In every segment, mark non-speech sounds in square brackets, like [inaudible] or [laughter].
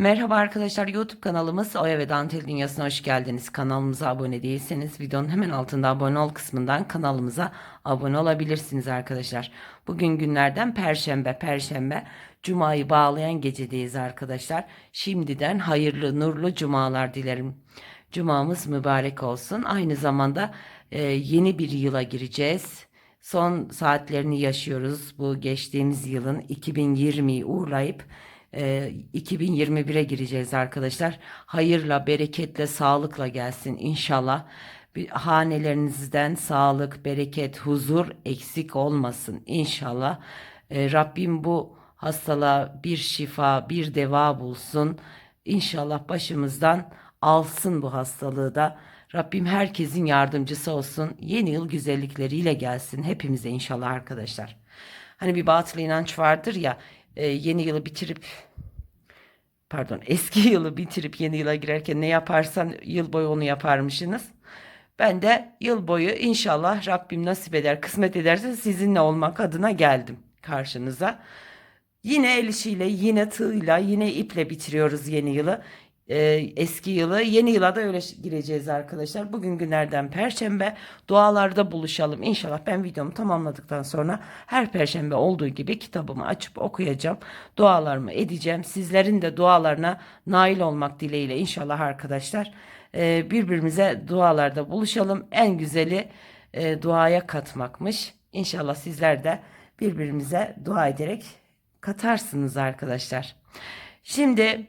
Merhaba arkadaşlar YouTube kanalımız Oya ve Dantel Dünyası'na hoş geldiniz. Kanalımıza abone değilseniz videonun hemen altında abone ol kısmından kanalımıza abone olabilirsiniz arkadaşlar. Bugün günlerden Perşembe, Perşembe Cuma'yı bağlayan gecedeyiz arkadaşlar. Şimdiden hayırlı nurlu cumalar dilerim. Cumamız mübarek olsun. Aynı zamanda e, yeni bir yıla gireceğiz. Son saatlerini yaşıyoruz. Bu geçtiğimiz yılın 2020'yi uğurlayıp e, 2021'e gireceğiz arkadaşlar. Hayırla, bereketle, sağlıkla gelsin inşallah. Bir hanelerinizden sağlık, bereket, huzur eksik olmasın inşallah. E, Rabbim bu hastalığa bir şifa, bir deva bulsun. İnşallah başımızdan alsın bu hastalığı da. Rabbim herkesin yardımcısı olsun. Yeni yıl güzellikleriyle gelsin hepimize inşallah arkadaşlar. Hani bir batıl inanç vardır ya e, yeni yılı bitirip pardon eski [laughs] yılı bitirip yeni yıla girerken ne yaparsan yıl boyu onu yaparmışsınız. Ben de yıl boyu inşallah Rabbim nasip eder, kısmet ederse sizinle olmak adına geldim karşınıza. Yine el işiyle, yine tığla, yine iple bitiriyoruz yeni yılı. Ee, eski yılı, yeni yıla da öyle gireceğiz arkadaşlar. Bugün günlerden perşembe. Dualarda buluşalım. İnşallah ben videomu tamamladıktan sonra her perşembe olduğu gibi kitabımı açıp okuyacağım. Dualarımı edeceğim. Sizlerin de dualarına nail olmak dileğiyle inşallah arkadaşlar. Ee, birbirimize dualarda buluşalım. En güzeli e, duaya katmakmış. İnşallah sizler de birbirimize dua ederek katarsınız arkadaşlar. Şimdi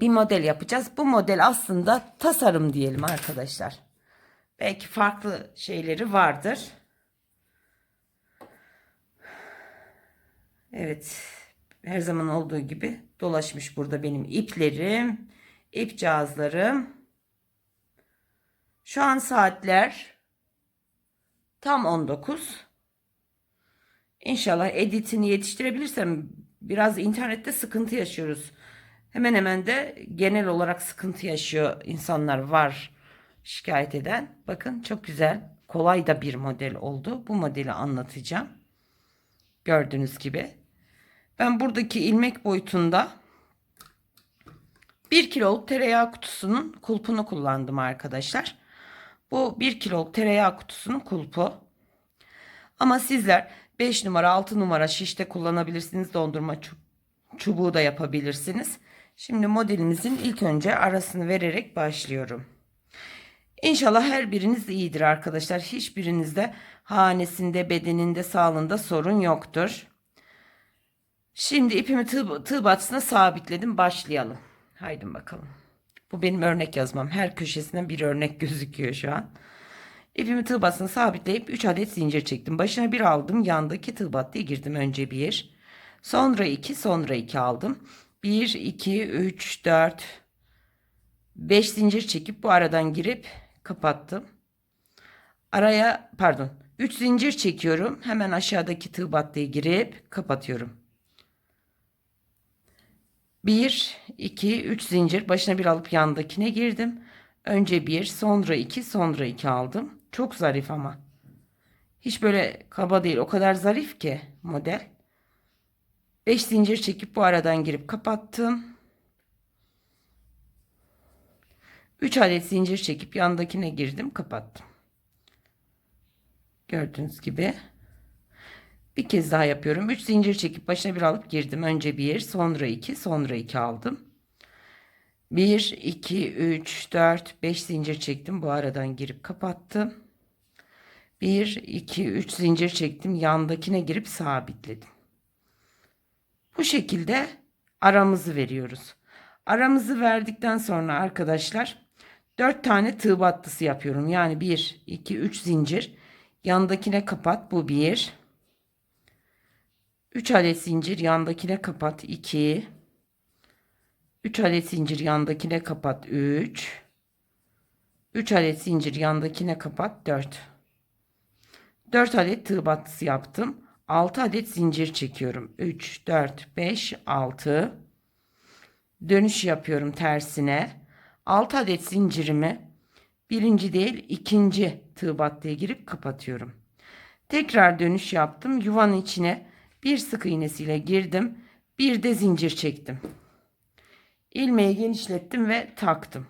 bir model yapacağız. Bu model aslında tasarım diyelim arkadaşlar. Belki farklı şeyleri vardır. Evet. Her zaman olduğu gibi dolaşmış burada benim iplerim, ip cihazlarım. Şu an saatler tam 19. İnşallah editini yetiştirebilirsem biraz internette sıkıntı yaşıyoruz. Hemen hemen de genel olarak sıkıntı yaşıyor insanlar var şikayet eden. Bakın çok güzel kolay da bir model oldu. Bu modeli anlatacağım. Gördüğünüz gibi. Ben buradaki ilmek boyutunda 1 kiloluk tereyağı kutusunun kulpunu kullandım arkadaşlar. Bu 1 kiloluk tereyağı kutusunun kulpu. Ama sizler 5 numara 6 numara şişte kullanabilirsiniz. Dondurma çubuğu da yapabilirsiniz. Şimdi modelimizin ilk önce arasını vererek başlıyorum. İnşallah her biriniz iyidir arkadaşlar. Hiçbirinizde hanesinde, bedeninde, sağlığında sorun yoktur. Şimdi ipimi tığ, tığ batısına sabitledim. Başlayalım. Haydi bakalım. Bu benim örnek yazmam. Her köşesinden bir örnek [laughs] gözüküyor şu an. İpimi tığ batısına sabitleyip 3 adet zincir çektim. Başına bir aldım. Yandaki tığ battıya girdim. Önce bir. Sonra iki. Sonra iki aldım. 1, 2, 3, 4, 5 zincir çekip bu aradan girip kapattım. Araya pardon 3 zincir çekiyorum. Hemen aşağıdaki tığ battıya girip kapatıyorum. 1, 2, 3 zincir başına bir alıp yandakine girdim. Önce 1, sonra 2, sonra 2 aldım. Çok zarif ama. Hiç böyle kaba değil. O kadar zarif ki model. 5 zincir çekip bu aradan girip kapattım. 3 adet zincir çekip yandakine girdim kapattım. Gördüğünüz gibi. Bir kez daha yapıyorum. 3 zincir çekip başına bir alıp girdim. Önce 1 sonra 2 sonra 2 aldım. 1 2 3 4 5 zincir çektim. Bu aradan girip kapattım. 1 2 3 zincir çektim. Yandakine girip sabitledim. Bu şekilde aramızı veriyoruz. Aramızı verdikten sonra arkadaşlar 4 tane tığ battısı yapıyorum. Yani 1, 2, 3 zincir. Yandakine kapat. Bu 1. 3 adet zincir yandakine kapat. 2. 3 adet zincir yandakine kapat. 3. 3 adet zincir yandakine kapat. 4. 4 adet tığ battısı yaptım. 6 adet zincir çekiyorum. 3, 4, 5, 6. Dönüş yapıyorum tersine. 6 adet zincirimi birinci değil ikinci tığ battıya girip kapatıyorum. Tekrar dönüş yaptım. Yuvanın içine bir sık iğnesiyle girdim. Bir de zincir çektim. ilmeği genişlettim ve taktım.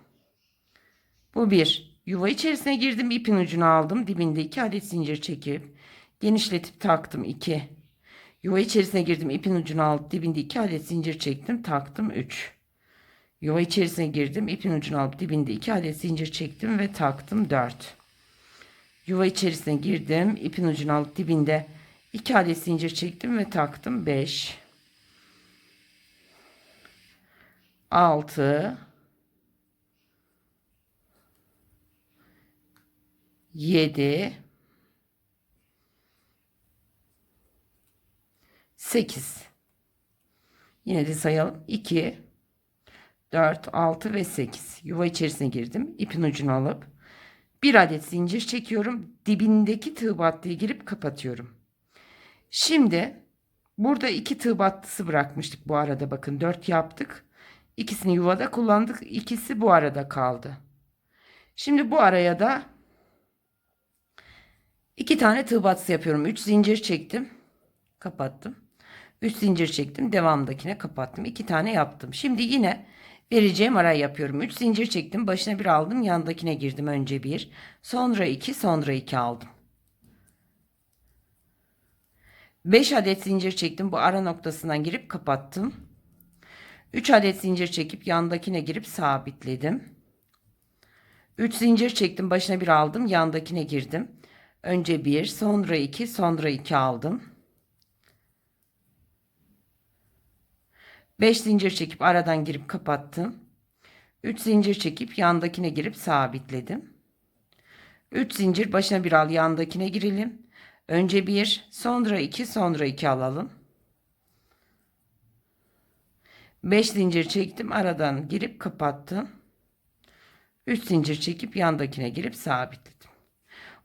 Bu bir. Yuva içerisine girdim. ipin ucunu aldım. Dibinde iki adet zincir çekip genişletip taktım. 2. Yuva içerisine girdim. ipin ucunu aldım. Dibinde iki adet zincir çektim. Taktım. 3. Yuva içerisine girdim. ipin ucunu alıp dibinde iki adet zincir çektim ve taktım. 4. Yuva içerisine girdim. ipin ucunu alıp dibinde iki adet zincir çektim ve taktım. 5. 6 7 8 Yine de sayalım. 2 4 6 ve 8 yuva içerisine girdim. İpin ucunu alıp bir adet zincir çekiyorum. Dibindeki tığ battıya girip kapatıyorum. Şimdi burada iki tığ battısı bırakmıştık bu arada bakın 4 yaptık. İkisini yuvada kullandık. İkisi bu arada kaldı. Şimdi bu araya da iki tane tığ batısı yapıyorum. 3 zincir çektim. Kapattım. 3 zincir çektim. Devamdakine kapattım. 2 tane yaptım. Şimdi yine vereceğim arayı yapıyorum. 3 zincir çektim. Başına bir aldım. Yandakine girdim. Önce bir. Sonra 2. Sonra 2 aldım. 5 adet zincir çektim. Bu ara noktasından girip kapattım. 3 adet zincir çekip yandakine girip sabitledim. 3 zincir çektim. Başına bir aldım. Yandakine girdim. Önce 1, sonra 2, sonra 2 aldım. 5 zincir çekip aradan girip kapattım. 3 zincir çekip yandakine girip sabitledim. 3 zincir başına bir al yandakine girelim. Önce 1, sonra 2, sonra 2 alalım. 5 zincir çektim. Aradan girip kapattım. 3 zincir çekip yandakine girip sabitledim.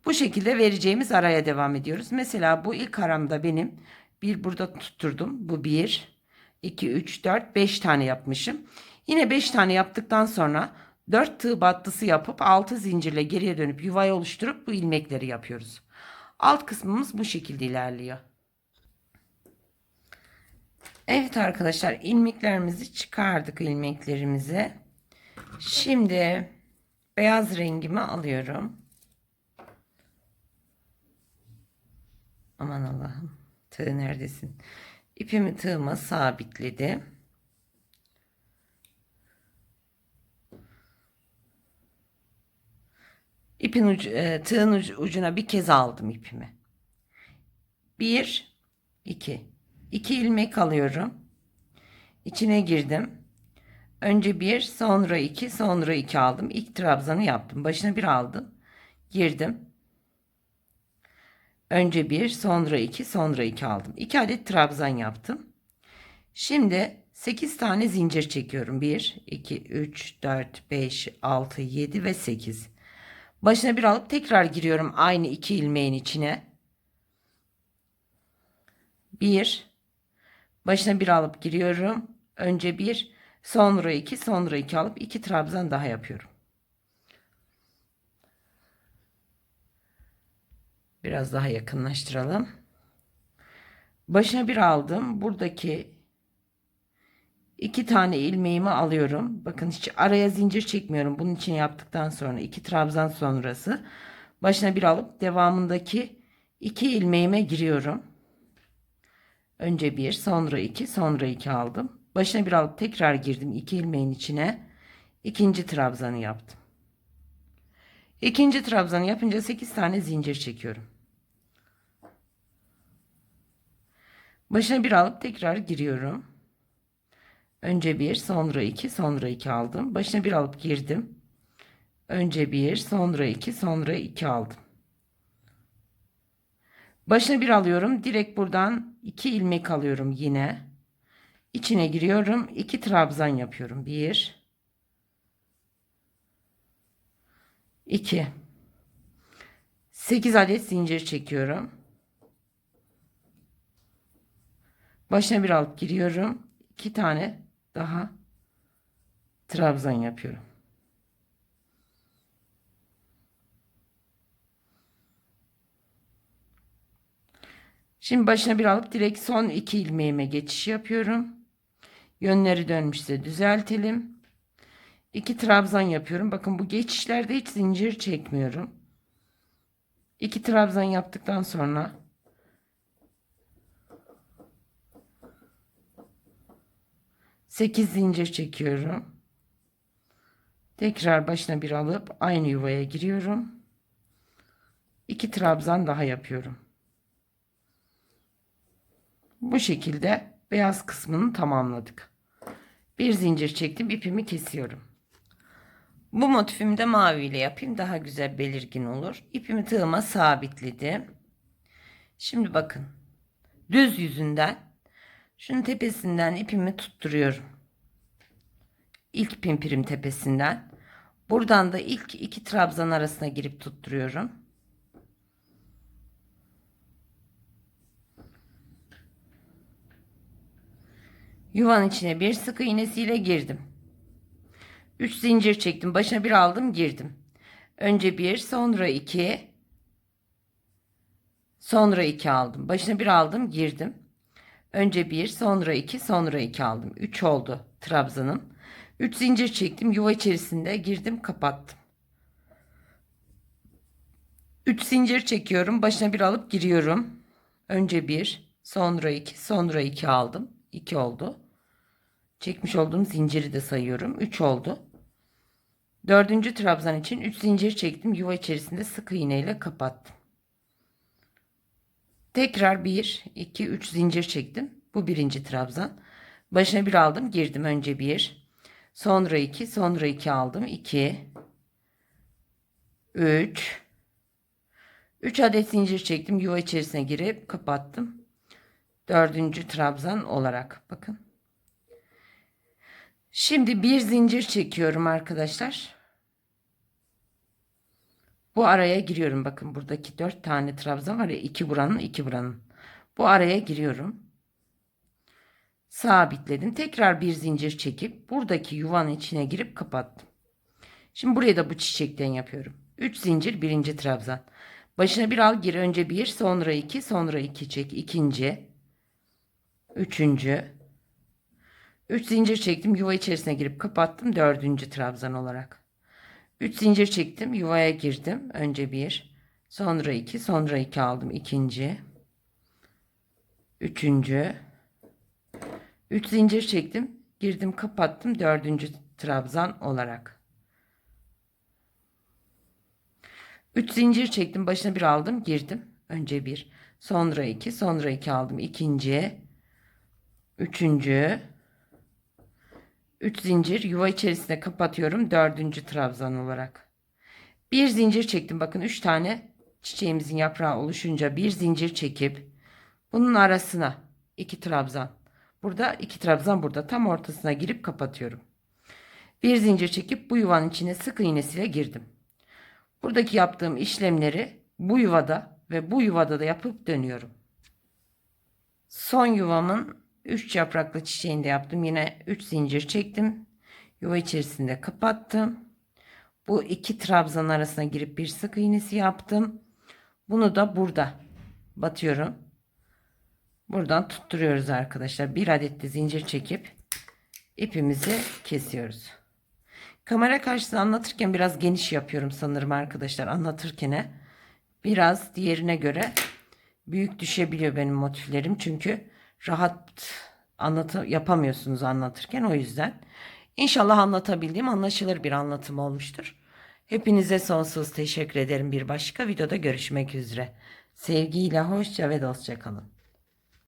Bu şekilde vereceğimiz araya devam ediyoruz. Mesela bu ilk aramda benim bir burada tutturdum. Bu 1, 2, 3, 4, 5 tane yapmışım. Yine 5 tane yaptıktan sonra 4 tığ battısı yapıp 6 zincirle geriye dönüp yuvayı oluşturup bu ilmekleri yapıyoruz. Alt kısmımız bu şekilde ilerliyor. Evet arkadaşlar ilmeklerimizi çıkardık ilmeklerimizi. Şimdi beyaz rengimi alıyorum. Aman Allah'ım. Tığ neredesin? İpimi tığıma sabitledim. İpin ucu, e, tığın ucu, ucuna bir kez aldım ipimi. Bir, iki. İki ilmek alıyorum. İçine girdim. Önce bir, sonra iki, sonra iki aldım. İlk trabzanı yaptım. Başına bir aldım. Girdim. Önce bir, sonra iki, sonra iki aldım. İki adet trabzan yaptım. Şimdi 8 tane zincir çekiyorum. 1, 2, 3, 4, 5, 6, 7 ve 8. Başına bir alıp tekrar giriyorum aynı iki ilmeğin içine. 1, başına bir alıp giriyorum. Önce bir, sonra iki, sonra iki alıp iki trabzan daha yapıyorum. Biraz daha yakınlaştıralım. Başına bir aldım. Buradaki iki tane ilmeğimi alıyorum. Bakın hiç araya zincir çekmiyorum. Bunun için yaptıktan sonra iki trabzan sonrası başına bir alıp devamındaki iki ilmeğime giriyorum. Önce bir, sonra iki, sonra iki aldım. Başına bir alıp tekrar girdim iki ilmeğin içine. ikinci trabzanı yaptım. İkinci trabzanı yapınca 8 tane zincir çekiyorum. Başına bir alıp tekrar giriyorum. Önce bir, sonra iki, sonra iki aldım. Başına bir alıp girdim. Önce bir, sonra iki, sonra iki aldım. Başına bir alıyorum. Direkt buradan iki ilmek alıyorum yine. İçine giriyorum. iki trabzan yapıyorum. Bir, 2 8 adet zincir çekiyorum. Başına bir alıp giriyorum. 2 tane daha trabzan yapıyorum. Şimdi başına bir alıp direkt son iki ilmeğime geçiş yapıyorum. Yönleri dönmüşse düzeltelim. İki trabzan yapıyorum. Bakın bu geçişlerde hiç zincir çekmiyorum. İki trabzan yaptıktan sonra sekiz zincir çekiyorum. Tekrar başına bir alıp aynı yuvaya giriyorum. İki trabzan daha yapıyorum. Bu şekilde beyaz kısmını tamamladık. Bir zincir çektim, ipimi kesiyorum. Bu motifimi de mavi ile yapayım. Daha güzel belirgin olur. İpimi tığıma sabitledim. Şimdi bakın. Düz yüzünden şunun tepesinden ipimi tutturuyorum. İlk pimpirim tepesinden. Buradan da ilk iki trabzan arasına girip tutturuyorum. Yuvanın içine bir sık iğnesiyle girdim. 3 zincir çektim. Başına bir aldım, girdim. Önce bir, sonra iki, sonra iki aldım. Başına bir aldım, girdim. Önce bir, sonra iki, sonra iki aldım. 3 oldu trabzanım. 3 zincir çektim. Yuva içerisinde girdim, kapattım. 3 zincir çekiyorum. Başına bir alıp giriyorum. Önce bir, sonra iki, sonra iki aldım. 2 oldu. Çekmiş olduğum zinciri de sayıyorum. 3 oldu. Dördüncü trabzan için 3 zincir çektim. Yuva içerisinde sık iğne ile kapattım. Tekrar 1, 2, 3 zincir çektim. Bu birinci trabzan. Başına bir aldım. Girdim. Önce 1. Sonra 2. Sonra 2 aldım. 2. 3. 3 adet zincir çektim. Yuva içerisine girip kapattım. Dördüncü trabzan olarak. Bakın. Şimdi bir zincir çekiyorum arkadaşlar. Bu araya giriyorum. Bakın buradaki dört tane trabzan var ya. iki buranın iki buranın. Bu araya giriyorum. Sabitledim. Tekrar bir zincir çekip buradaki yuvanın içine girip kapattım. Şimdi buraya da bu çiçekten yapıyorum. 3 zincir birinci trabzan. Başına bir al gir. Önce bir sonra iki sonra iki çek. ikinci. Üçüncü. 3 zincir çektim. Yuva içerisine girip kapattım. Dördüncü trabzan olarak. 3 zincir çektim. Yuvaya girdim. Önce 1. Sonra 2. Sonra 2 aldım. ikinci. Üçüncü. 3 zincir çektim. Girdim kapattım. Dördüncü trabzan olarak. 3 zincir çektim. Başına bir aldım. Girdim. Önce 1. Sonra 2. Sonra 2 aldım. ikinci. Üçüncü. 3 zincir yuva içerisine kapatıyorum. Dördüncü trabzan olarak. Bir zincir çektim. Bakın 3 tane çiçeğimizin yaprağı oluşunca bir zincir çekip bunun arasına 2 trabzan. Burada 2 trabzan burada tam ortasına girip kapatıyorum. Bir zincir çekip bu yuvanın içine sık iğnesiyle girdim. Buradaki yaptığım işlemleri bu yuvada ve bu yuvada da yapıp dönüyorum. Son yuvamın 3 yapraklı çiçeğinde yaptım. Yine 3 zincir çektim. Yuva içerisinde kapattım. Bu iki trabzan arasına girip bir sık iğnesi yaptım. Bunu da burada batıyorum. Buradan tutturuyoruz arkadaşlar. Bir adet de zincir çekip ipimizi kesiyoruz. Kamera karşısında anlatırken biraz geniş yapıyorum sanırım arkadaşlar. Anlatırken biraz diğerine göre büyük düşebiliyor benim motiflerim. Çünkü rahat anlatı yapamıyorsunuz anlatırken o yüzden. İnşallah anlatabildiğim anlaşılır bir anlatım olmuştur. Hepinize sonsuz teşekkür ederim. Bir başka videoda görüşmek üzere. Sevgiyle hoşça ve dostça kalın.